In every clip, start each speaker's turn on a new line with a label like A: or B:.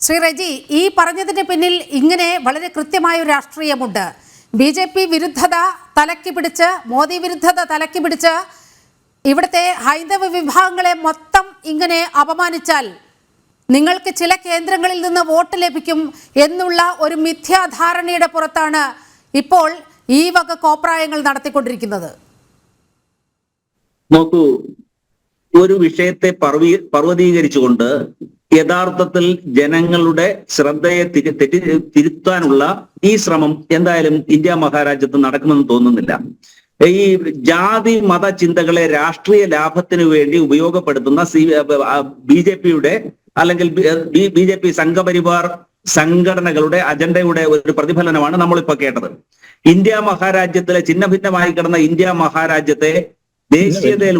A: ശ്രീ റജി ഈ പറഞ്ഞതിന് പിന്നിൽ ഇങ്ങനെ വളരെ കൃത്യമായ ഒരു രാഷ്ട്രീയമുണ്ട്. ബി ജെ പി വിരുദ്ധത തലക്കി പിടിച്ച് മോദി വിരുദ്ധത തലക്കി പിടിച്ച് ഇവിടുത്തെ ഹൈന്ദവ വിഭാഗങ്ങളെ മൊത്തം ഇങ്ങനെ അപമാനിച്ചാൽ നിങ്ങൾക്ക് ചില കേന്ദ്രങ്ങളിൽ നിന്ന് വോട്ട് ലഭിക്കും എന്നുള്ള ഒരു മിഥ്യാധാരണയുടെ പുറത്താണ് ഇപ്പോൾ ഈ വക കോപ്രായങ്ങൾ നടത്തിക്കൊണ്ടിരിക്കുന്നത്.
B: നോക്കൂ ഒരു വിഷയത്തെ പർവീ പർവതീകരിച്ചുകൊണ്ട് യഥാർത്ഥത്തിൽ ജനങ്ങളുടെ ശ്രദ്ധയെ തിരി തെറ്റി തിരുത്താനുള്ള ഈ ശ്രമം എന്തായാലും ഇന്ത്യ മഹാരാജ്യത്ത് നടക്കുമെന്ന് തോന്നുന്നില്ല. ഈ ജാതി മത ചിന്തകളെ രാഷ്ട്രീയ ലാഭത്തിന് വേണ്ടി ഉപയോഗപ്പെടുത്തുന്ന സി ബി ജെ പിയുടെ അല്ലെങ്കിൽ ബി ജെ പി സംഘപരിവാർ സംഘടനകളുടെ അജണ്ടയുടെ ഒരു പ്രതിഫലനമാണ് നമ്മളിപ്പോ കേട്ടത്. ഇന്ത്യ മഹാരാജ്യത്തിലെ ചിഹ്നഭിന്നമായി കിടന്ന ഇന്ത്യ മഹാരാജ്യത്തെ ദേശീയതയിൽ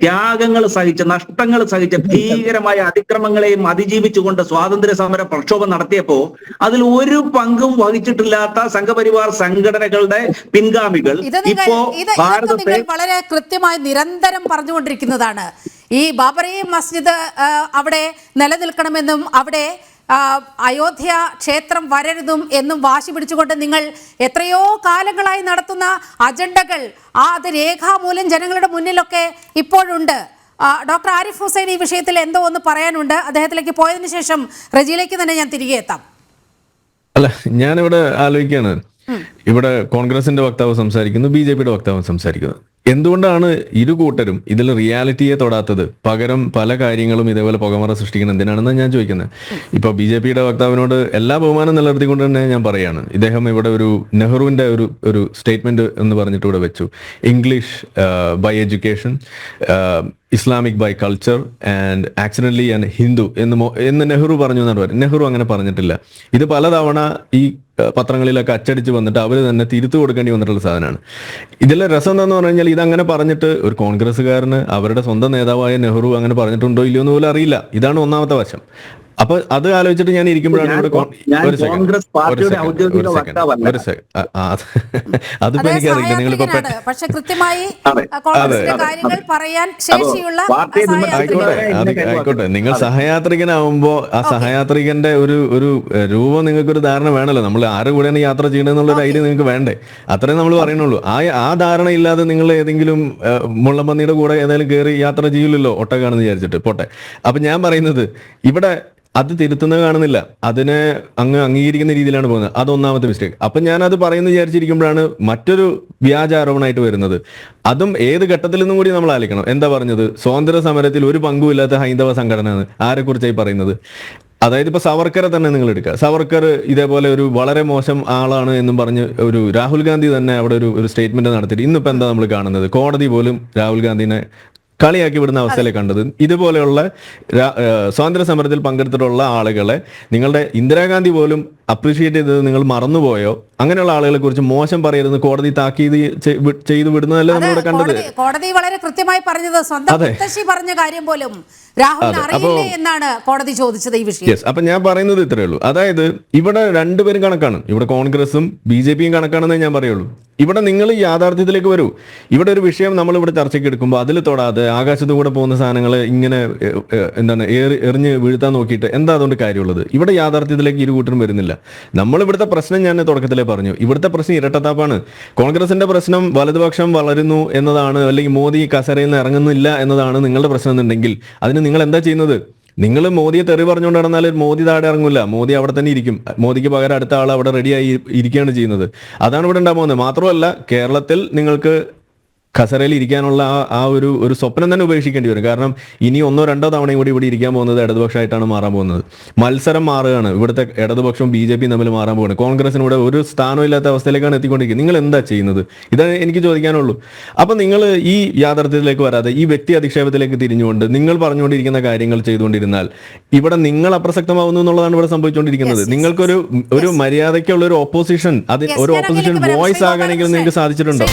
B: ത്യാഗങ്ങൾ സഹിച്ച് നഷ്ടങ്ങൾ സഹിച്ച് ഭീകരമായ അതിക്രമങ്ങളെയും അതിജീവിച്ചുകൊണ്ട് സ്വാതന്ത്ര്യ സമര പ്രക്ഷോഭം നടത്തിയപ്പോ അതിൽ ഒരു പങ്കും വഹിച്ചിട്ടില്ലാത്ത സംഘപരിവാർ സംഘടനകളുടെ പിൻഗാമികൾ ഇപ്പോ
A: ഭാരതത്തിൽ
B: ഭാരതത്തെ
A: വളരെ കൃത്യമായി നിരന്തരം പറഞ്ഞുകൊണ്ടിരിക്കുന്നതാണ്. ഈ ബാബറി മസ്ജിദ് അവിടെ നിലനിൽക്കണമെന്നും അവിടെ അയോധ്യ ക്ഷേത്രം വരരുതും എന്നും വാശി പിടിച്ചുകൊണ്ട് നിങ്ങൾ എത്രയോ കാലങ്ങളായി നടത്തുന്ന അജണ്ടകൾ ആ അത് രേഖാമൂലം ജനങ്ങളുടെ മുന്നിലൊക്കെ ഇപ്പോഴുണ്ട്. ഡോക്ടർ ആരിഫ് ഹുസൈൻ ഈ വിഷയത്തിൽ എന്തോ ഒന്ന് പറയാനുണ്ട്. അദ്ദേഹത്തിലേക്ക് പോയതിനു ശേഷം റജിയിലേക്ക് തന്നെ ഞാൻ തിരികെ എത്താം.
C: അല്ല ഞാനിവിടെ ആലോചിക്കുകയാണ്. ഇവിടെ കോൺഗ്രസിന്റെ വക്താവ് സംസാരിക്കുന്നു ബി ജെ പിയുടെ വക്താവ് സംസാരിക്കുന്നു. എന്തുകൊണ്ടാണ് ഇരു കൂട്ടരും ഇതിൽ റിയാലിറ്റിയെ തൊടാത്തത്? പകരം പല കാര്യങ്ങളും ഇതേപോലെ പുകമറ സൃഷ്ടിക്കുന്നത് എന്തിനാണെന്ന് ഞാൻ ചോദിക്കുന്നത്. ഇപ്പൊ ബി ജെ പിയുടെ വക്താവിനോട് എല്ലാ ബഹുമാനം നിലനിർത്തിക്കൊണ്ട് തന്നെ ഞാൻ പറയാണ്. ഇദ്ദേഹം ഇവിടെ ഒരു നെഹ്റുവിന്റെ ഒരു ഒരു സ്റ്റേറ്റ്മെന്റ് എന്ന് പറഞ്ഞിട്ട് ഇവിടെ വെച്ചു. English by education Islamic by culture and accidentally and Hindu എന്ന് എന്ന് നെഹ്റു പറഞ്ഞു എന്നാണ് പറയുന്നത്. നെഹ്റു അങ്ങനെ പറഞ്ഞിട്ടില്ല. ഇത് പലതവണ ഈ പത്രങ്ങളിലൊക്കെ അച്ചടിച്ച് വന്നിട്ട് അവർ തന്നെ തിരുത്തു കൊടുക്കേണ്ടി വന്നിട്ടുള്ള സാധനമാണ്. ഇതിലെ രസം എന്താന്ന് പറഞ്ഞു കഴിഞ്ഞാൽ ഇതങ്ങനെ പറഞ്ഞിട്ട് ഒരു കോൺഗ്രസ്സുകാരന് അവരുടെ സ്വന്തം നേതാവായ നെഹ്റു അങ്ങനെ പറഞ്ഞിട്ടുണ്ടോ ഇല്ലയോ എന്ന് പോലും അറിയില്ല. ഇതാണ് ഒന്നാമത്തെ വശം. അപ്പൊ അത് ആലോചിച്ചിട്ട് ഞാൻ ഇരിക്കുമ്പോഴാണ് ഇവിടെ
B: കോൺഗ്രസ് പാർട്ടിയുടെ ഔദ്യോഗിക വക്താവല്ല.
C: അതിപ്പോ എനിക്കറിയില്ല. നിങ്ങളിപ്പോ
A: പക്ഷെ കൃത്യമായി കാര്യങ്ങൾ പറയാൻ ശേഷിയുള്ള
C: ആയിക്കോട്ടെ ആയിക്കോട്ടെ. നിങ്ങൾ. സഹയാത്രികനാവുമ്പോ ആ സഹയാത്രികന്റെ ഒരു ഒരു രൂപം നിങ്ങൾക്ക് ഒരു ധാരണ വേണല്ലോ. നമ്മൾ ആരുടെ കൂടെയാണ് യാത്ര ചെയ്യണമെന്നുള്ള ഒരു ഐഡിയ നിങ്ങൾക്ക് വേണ്ടേ? അത്രേ നമ്മൾ പറയണുള്ളൂ ആ ആ ധാരണ ഇല്ലാതെ നിങ്ങൾ ഏതെങ്കിലും മുള്ളമ്പന്നിയുടെ കൂടെ ഏതായാലും കയറി യാത്ര ചെയ്യില്ലല്ലോ ഒട്ടകാണെന്ന് വിചാരിച്ചിട്ട്. പോട്ടെ. അപ്പൊ ഞാൻ പറയുന്നത് ഇവിടെ അത് തിരുത്തുന്നത് കാണുന്നില്ല. അതിനെ അങ്ങ് അംഗീകരിക്കുന്ന രീതിയിലാണ് പോകുന്നത്. അത് ഒന്നാമത്തെ മിസ്റ്റേക്ക് അപ്പൊ ഞാൻ അത് പറയുന്നത് വിചാരിച്ചിരിക്കുമ്പോഴാണ് മറ്റൊരു വ്യാജാരോപണമായിട്ട് വരുന്നത്. അതും ഏത് ഘട്ടത്തിൽ നിന്നും കൂടി നമ്മൾ ആലോചിക്കണം. എന്താ പറഞ്ഞത്? സ്വാതന്ത്ര്യ സമരത്തിൽ ഒരു പങ്കുമില്ലാത്ത ഹൈന്ദവ സംഘടന ആരെക്കുറിച്ചായി പറയുന്നത്? അതായത് ഇപ്പൊ സവർക്കറെ തന്നെ നിങ്ങൾ എടുക്കുക. സവർക്കർ ഇതേപോലെ ഒരു വളരെ മോശം ആളാണ് എന്നും പറഞ്ഞ് ഒരു രാഹുൽ ഗാന്ധി തന്നെ അവിടെ ഒരു ഒരു സ്റ്റേറ്റ്മെന്റ് നടത്തിയിട്ട് ഇന്നിപ്പോ എന്താ നമ്മൾ കാണുന്നത്? കോടതി പോലും രാഹുൽ ഗാന്ധിനെ കളിയാക്കി വിടുന്ന അവസ്ഥയിലെ കണ്ടത്. ഇതുപോലെയുള്ള സ്വാതന്ത്ര്യ സമരത്തിൽ പങ്കെടുത്തിട്ടുള്ള ആളുകളെ നിങ്ങളുടെ ഇന്ദിരാഗാന്ധി പോലും അപ്രീഷിയേറ്റ് ചെയ്തത് നിങ്ങൾ മറന്നുപോയോ? അങ്ങനെയുള്ള ആളുകളെ കുറിച്ച് മോശം പറയരുത് കോടതി താക്കീത് ചെയ്തു വിടുന്നതല്ലേ നമ്മളിവിടെ കണ്ടത്?
A: കോടതി വളരെ കൃത്യമായി പറഞ്ഞത് സ്വന്തം
C: അതെ.
A: മുത്തശ്ശി പറഞ്ഞ കാര്യം പോലും അറിയില്ലേ
C: അപ്പോ-
A: എന്നാണ് കോടതി ചോദിച്ചത് ഈ വിഷയം.
C: അപ്പൊ ഞാൻ പറയുന്നത് ഇത്രയേ ഉള്ളൂ. അതായത് ഇവിടെ രണ്ടുപേരും കണക്കാണ്. ഇവിടെ കോൺഗ്രസും ബി ജെ പിയും കണക്കാണെന്നേ ഞാൻ പറയുള്ളൂ. ഇവിടെ നിങ്ങൾ യാഥാർത്ഥ്യത്തിലേക്ക് വരൂ. ഇവിടെ ഒരു വിഷയം നമ്മൾ ഇവിടെ ചർച്ചയ്ക്ക് എടുക്കുമ്പോൾ അതിൽ തൊടാതെ ആകാശത്തു കൂടെ പോകുന്ന സാധനങ്ങൾ ഇങ്ങനെ എന്താണ് എറിഞ്ഞ് വീഴ്ത്താൻ നോക്കിയിട്ട് എന്താ അതുകൊണ്ട് കാര്യമുള്ളത്? ഇവിടെ യാഥാർത്ഥ്യത്തിലേക്ക് ഇരു കൂട്ടരും വരുന്നില്ല. നമ്മൾ ഇവിടുത്തെ പ്രശ്നം ഞാൻ തുടക്കത്തിലേ പറഞ്ഞു. ഇവിടുത്തെ പ്രശ്നം ഇരട്ടത്താപ്പാണ്. കോൺഗ്രസിന്റെ പ്രശ്നം വലതുപക്ഷം വളരുന്നു എന്നതാണ് അല്ലെങ്കിൽ മോദി കസരയിൽ നിന്ന് ഇറങ്ങുന്നില്ല എന്നതാണ് നിങ്ങളുടെ പ്രശ്നം എന്നുണ്ടെങ്കിൽ അതിന് നിങ്ങൾ എന്താ ചെയ്യുന്നത്? നിങ്ങൾ മോദിയെ തെറി പറഞ്ഞുകൊണ്ട് നടന്നാൽ മോദി താഴെ ഇറങ്ങില്ല മോദി അവിടെ തന്നെ ഇരിക്കും. മോദിക്ക് പകരം അടുത്ത ആൾ അവിടെ റെഡിയായി ഇരിക്കുകയാണ് ചെയ്യുന്നത്. അതാണ് ഇവിടെ ഉണ്ടാകുന്നത് മാത്രമല്ല കേരളത്തിൽ നിങ്ങൾക്ക് ഖസറയിൽ ഇരിക്കാനുള്ള ആ ആ ഒരു ഒരു സ്വപ്നം തന്നെ ഉപേക്ഷിക്കേണ്ടി വരും. കാരണം ഇനി ഒന്നോ രണ്ടോ തവണയും കൂടി ഇവിടെ ഇരിക്കാൻ പോകുന്നത് ഇടതുപക്ഷമായിട്ടാണ് മാറാൻ പോകുന്നത്. മത്സരം മാറുകയാണ്. ഇവിടുത്തെ ഇടതുപക്ഷവും ബി ജെ പിയും തമ്മിൽ മാറാൻ പോകുന്നത് കോൺഗ്രസിന് ഇവിടെ ഒരു സ്ഥാനവും ഇല്ലാത്ത അവസ്ഥയിലേക്കാണ് എത്തിക്കൊണ്ടിരിക്കുന്നത്. നിങ്ങൾ എന്താ ചെയ്യുന്നത്? ഇതാണ് എനിക്ക് ചോദിക്കാനുള്ളൂ. അപ്പൊ നിങ്ങൾ ഈ യാഥാർത്ഥ്യത്തിലേക്ക് വരാതെ ഈ വ്യക്തി അധിക്ഷേപത്തിലേക്ക് തിരിഞ്ഞുകൊണ്ട് നിങ്ങൾ പറഞ്ഞുകൊണ്ടിരിക്കുന്ന കാര്യങ്ങൾ ചെയ്തുകൊണ്ടിരുന്നാൽ ഇവിടെ നിങ്ങൾ അപ്രസക്തമാവുന്നു എന്നുള്ളതാണ് ഇവിടെ സംഭവിച്ചുകൊണ്ടിരിക്കുന്നത്. നിങ്ങൾക്കൊരു ഒരു മര്യാദയ്ക്കുള്ള ഒരു ഓപ്പോസിഷൻ അത്
A: Yes,
C: ഒരു ഓപ്പോസിഷൻ വോയിസ്
A: ആകാനെങ്കിലും
C: ആകണമെങ്കിൽ. നിങ്ങൾക്ക് സാധിച്ചിട്ടുണ്ടോ?